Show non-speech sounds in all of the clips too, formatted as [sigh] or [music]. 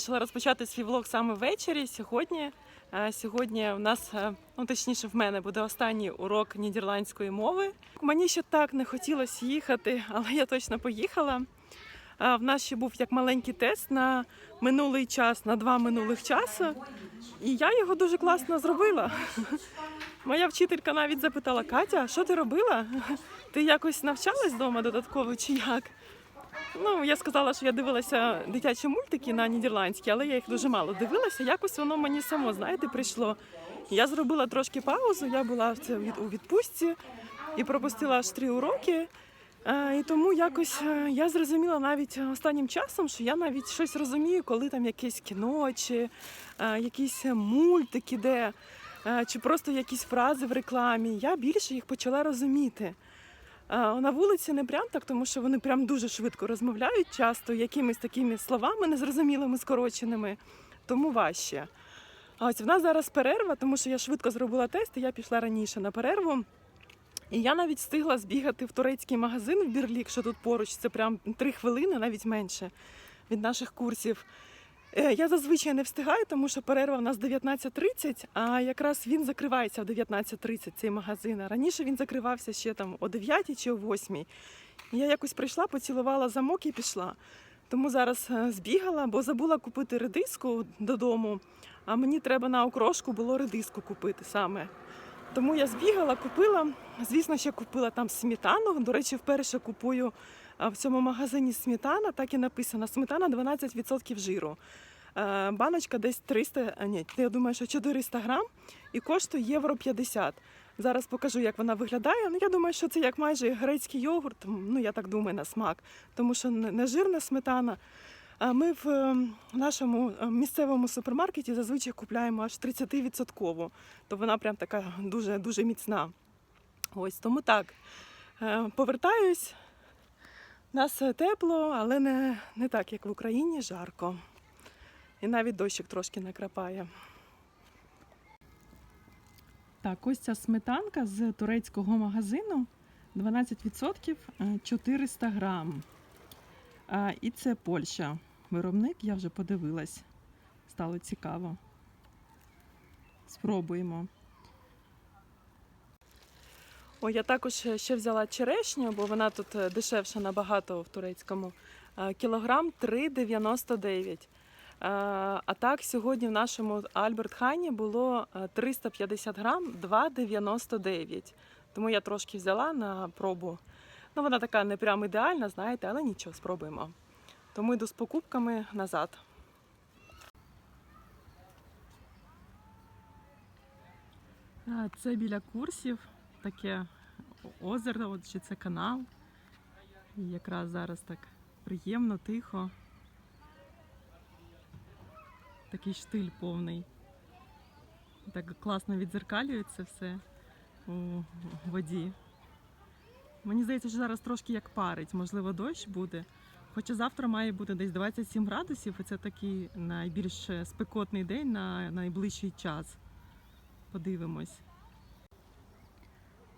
Вирішила розпочати свій влог саме ввечері. Сьогодні. Е, Сьогодні у нас, е, ну точніше, в мене буде останній урок нідерландської мови. Мені ще так не хотілося їхати, [laughs] але я точно поїхала. Е, В нас ще був як маленький тест на минулий час, на два минулих часу. І я його дуже класно зробила. [laughs] Моя вчителька навіть запитала: Катя, що ти робила? Ти якось навчалась вдома додатково чи як? Ну, я сказала, що я дивилася дитячі мультики на нідерландській, але я їх дуже мало дивилася. Якось воно мені само, знаєте, прийшло. Я зробила трошки паузу, я була у відпустці і пропустила аж три уроки. Е, І тому якось е, я зрозуміла навіть останнім часом, що я навіть щось розумію, коли там якесь кіно чи е, якісь мультики, де чи просто якісь фрази в рекламі. Я більше їх почала розуміти. На вулиці не прям так, тому що вони прям дуже швидко розмовляють, часто якимись такими словами незрозумілими, скороченими, тому важче. А ось в нас зараз перерва, тому що я швидко зробила тест, і я пішла раніше на перерву. І я навіть встигла збігати в турецький магазин в Бірлік, що тут поруч, це прям три хвилини, навіть менше від наших курсів. Е, Я зазвичай не встигаю, тому що перерва в нас 19.30, а якраз він закривається в 19.30, цей магазин. Раніше він закривався ще там о 9 чи о 8. Я якось прийшла, поцілувала замок і пішла. Тому зараз е, збігала, бо забула купити редиску додому, а мені треба на окрошку було редиску купити саме. Тому я збігала, купила. Звісно, ще купила там сметану. До речі, вперше купую в цьому магазині сметана, так і написано: сметана 12% жиру. Е, Баночка десь 300, а ні, я думаю, що 400 грам і коштує євро 50. Зараз покажу, як вона виглядає. Ну, я думаю, що це як майже грецький йогурт. Ну, я так думаю, на смак, тому що не жирна сметана. А ми в е, нашому е, місцевому супермаркеті зазвичай купляємо аж 30%, то вона прям така дуже дуже міцна. Ось тому так. Е, Повертаюсь. Нас е, тепло, але не, не так, як в Україні, жарко. І навіть дощик трошки накрапає. Так, ось ця сметанка з турецького магазину 12% е, 400 грам. І це Польща. Виробник, я вже подивилась. Стало цікаво. Спробуємо. О, я також ще взяла черешню, бо вона тут е, дешевша набагато в турецькому. Е, Кілограм 3,99. Е, А так, сьогодні в нашому Альберт Хані було е, 350 грам 2,99. Тому я трошки взяла на пробу. Ну, вона така не прям ідеальна, знаєте, але нічого, спробуємо. Тому йду з покупками назад. Це біля курсів таке озеро, от чи це канал. І якраз зараз так приємно, тихо. Такий штиль повний. Так класно відзеркалюється все у воді. Мені здається, що зараз трошки як парить, можливо, дощ буде. Хоча завтра має бути десь 27 градусів, і це такий найбільш спекотний день на найближчий час. Подивимось.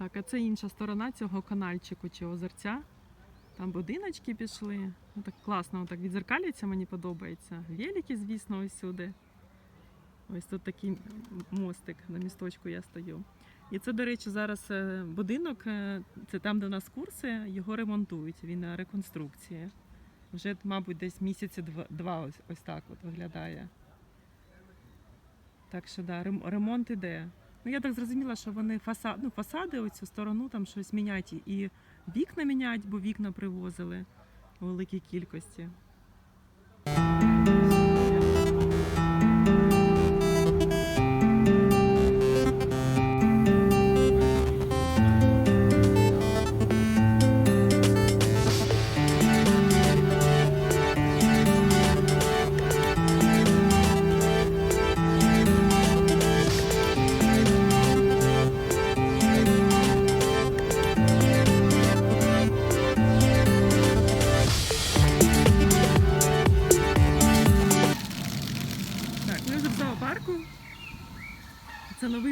Так, а це інша сторона цього канальчику чи озерця. Там будиночки пішли. Ну, так класно так відзеркалюється, мені подобається. Велики, звісно, ось сюди. Ось тут такий мостик на місточку я стою. І це, до речі, зараз е, будинок, е, це там, де у нас курси, його ремонтують. Він на реконструкції. Вже, мабуть, десь місяці два ось, ось так от виглядає. Так що да, ремонт іде. Ну я так зрозуміла, що вони фасад, ну, фасади оцю сторону там щось міняють і вікна міняють, бо вікна привозили у великій кількості.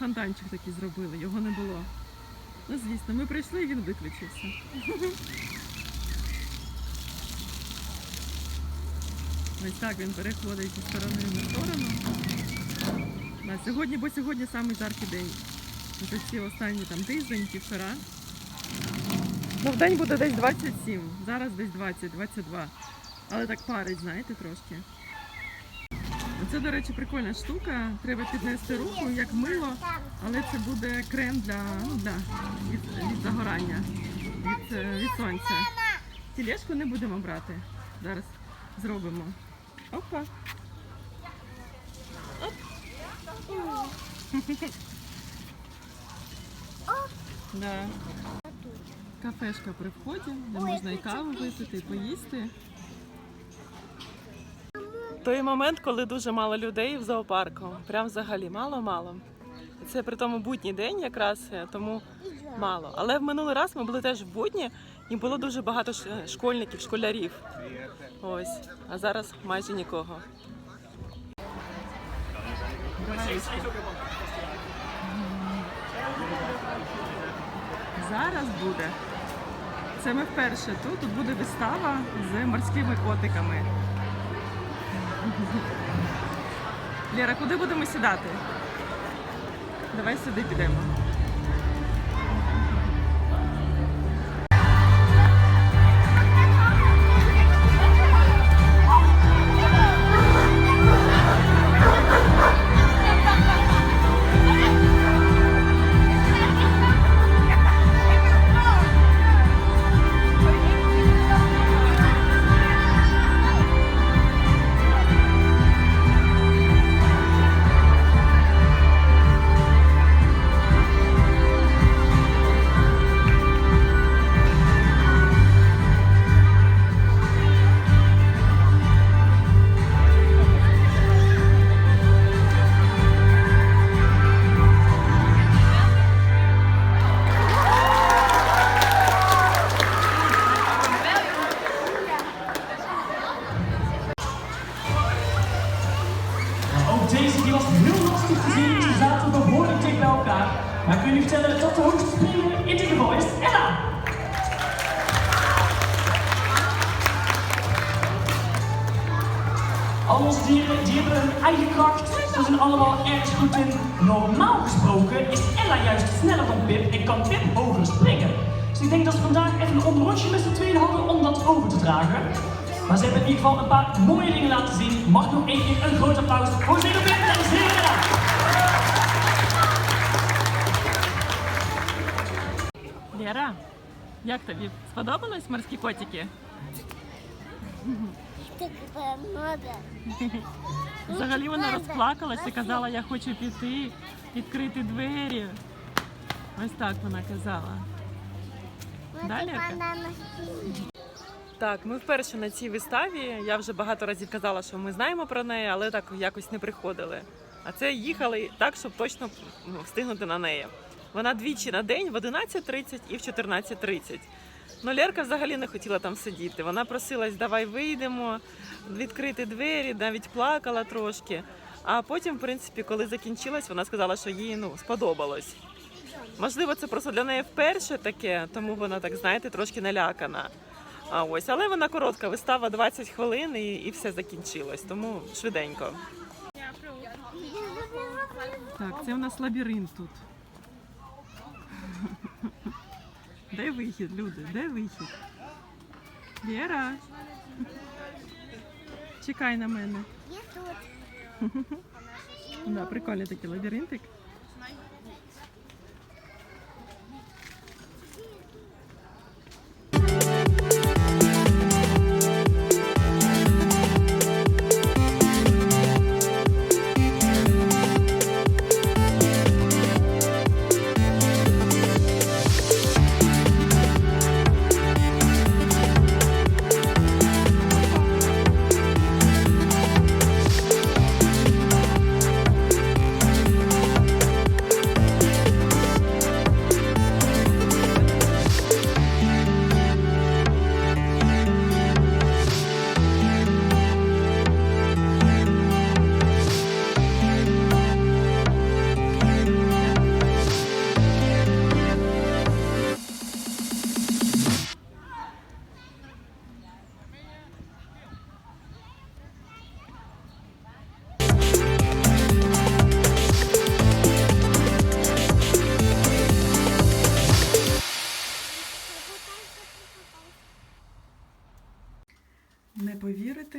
Фонтанчик такий зробили, його не було. Ну, звісно, ми прийшли і він виключився. [laughs] Ось так він переходить зі сторони на сторону. На сьогодні, бо сьогодні самий жаркий день. За ці останні там тиждень, півтора. Ну, в день буде десь 27, зараз десь 20-22. Але так парить, знаєте, трошки. Це, до речі, прикольна штука. Треба піднести руку як мило, але це буде крем для, ну, для від, від загорання, від, е, від сонця. Тілешку не будемо брати. Зараз зробимо. Опа. Оп. Да. Кафешка при вході, де можна і каву випити, і поїсти. Той момент, коли дуже мало людей в зоопарку. Прям взагалі мало-мало. Це при тому будній день якраз, е, тому мало. Але в минулий раз ми були теж в будні і було дуже багато школьників, школярів. Ось. А зараз майже нікого. Зараз буде. Це ми вперше тут. Тут буде вистава з морськими котиками. Лера, куди будемо сідати? Давай сюди підемо. allemaal ergens goed in. Normaal gesproken is Ella juist sneller dan Pip en kan Pip hoger springen. Dus ik denk dat we vandaag even een onderrondje met z'n tweeën hadden om dat over te dragen. Maar ze hebben in ieder geval een paar mooie dingen laten zien. Mag nog één keer een groot applaus voor Zero Pip en Zero Ella. Лера, як тобі? Сподобались морські котики? Взагалі вона розплакалась і казала, я хочу піти, відкрити двері. Ось так вона казала. Да, Лерка? Так, ми вперше на цій виставі. Я вже багато разів казала, що ми знаємо про неї, але так якось не приходили. А це їхали так, щоб точно ну, встигнути на неї. Вона двічі на день в 11.30 і в 14.30. Ну, Лерка взагалі не хотіла там сидіти. Вона просилась, давай вийдемо, відкрити двері, навіть плакала трошки. А потім, в принципі, коли закінчилась, вона сказала, що їй ну, сподобалось. Можливо, це просто для неї вперше таке, тому вона так, знаєте, трошки налякана. А ось, але вона коротка, вистава 20 хвилин і, і все закінчилось, тому швиденько. Так, це у нас лабіринт тут. Де вихід, люди? Де вихід? Віра. Чекай на мене. Я тут. [laughs] Да, прикольний такий лабіринтик.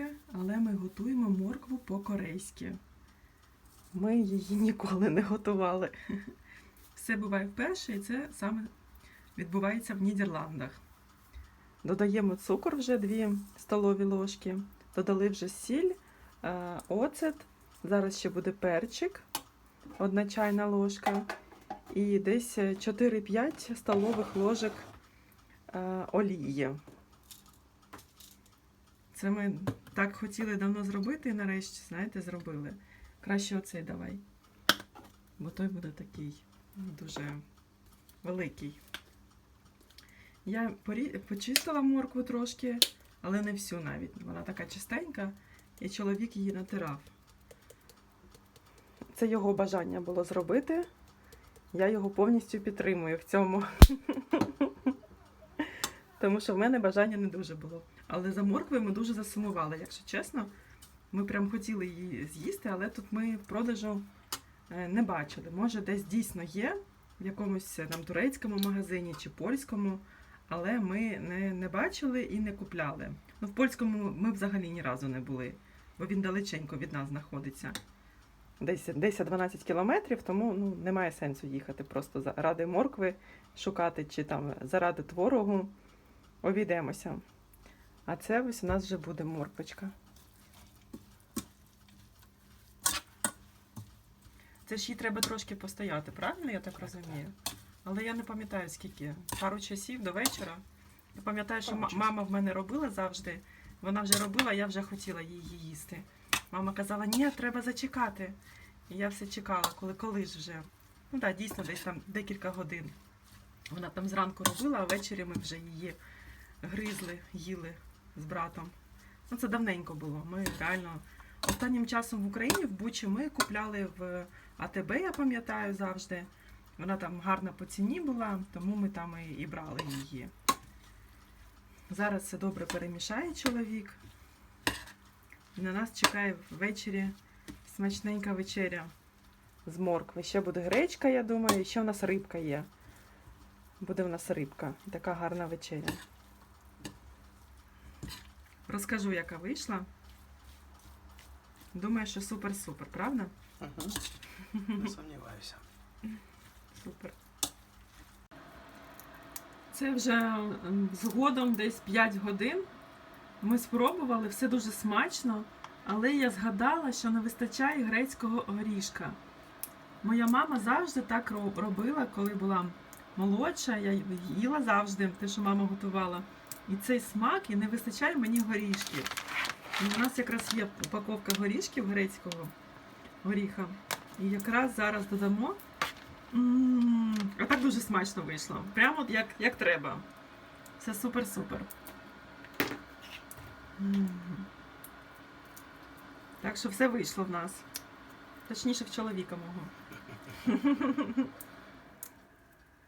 Повірите, але ми готуємо моркву по-корейськи. Ми її ніколи не готували. [laughs] Все буває вперше, і це саме відбувається в Нідерландах. Додаємо цукор вже 2 столові ложки, додали вже сіль, е, оцет. Зараз ще буде перчик, одна чайна ложка, і десь 4-5 столових ложок е, олії. Це ми так хотіли давно зробити, і нарешті, знаєте, зробили. Краще оцей давай. Бо той буде такий дуже великий. Я почистила моркву трошки, але не всю навіть. Вона така чистенька, і чоловік її натирав. Це його бажання було зробити. Я його повністю підтримую в цьому. [laughs] Тому що в мене бажання не дуже було. Але за морквою ми дуже засумували, якщо чесно. Ми прям хотіли її з'їсти, але тут ми продажу е, не бачили. Може, десь дійсно є в якомусь е, там турецькому магазині чи польському, але ми не, не бачили і не купляли. Ну, в польському ми взагалі ні разу не були, бо він далеченько від нас знаходиться. Десь 10-12 кілометрів, тому ну, немає сенсу їхати просто заради моркви шукати чи там заради творогу. Обійдемося. А це ось у нас вже буде морквочка. Це ж їй треба трошки постояти, правильно я так розумію? Але я не пам'ятаю скільки. Пару часів до вечора. Я пам'ятаю, що мама в мене робила завжди. Вона вже робила, я вже хотіла її їсти. Мама казала, ні, треба зачекати. І я все чекала, коли коли ж вже. Ну так, дійсно, десь там декілька годин. Вона там зранку робила, а ввечері ми вже її гризли, їли з братом. Ну, це давненько було. Ми реально останнім часом в Україні в Бучі ми купляли в АТБ, я пам'ятаю завжди. Вона там гарна по ціні була, тому ми там і, брали її. Зараз все добре перемішає чоловік. На нас чекає ввечері смачненька вечеря з моркви. Ще буде гречка, я думаю, і ще в нас рибка є. Буде в нас рибка. Така гарна вечеря. Розкажу, яка вийшла. Думаю, що супер-супер, правда? Угу. Не сумніваюся. Супер. Це вже згодом десь 5 годин. Ми спробували, все дуже смачно, але я згадала, що не вистачає грецького горішка. Моя мама завжди так робила, коли була молодша. Я їла завжди те, що мама готувала. І цей смак, і не вистачає мені горішків. І у нас якраз є упаковка горішків грецького горіха. І якраз зараз додамо. М, А так дуже смачно вийшло. Прямо як, як треба. Це супер-супер. Так що все вийшло в нас. Точніше, в чоловіка мого. [laughs]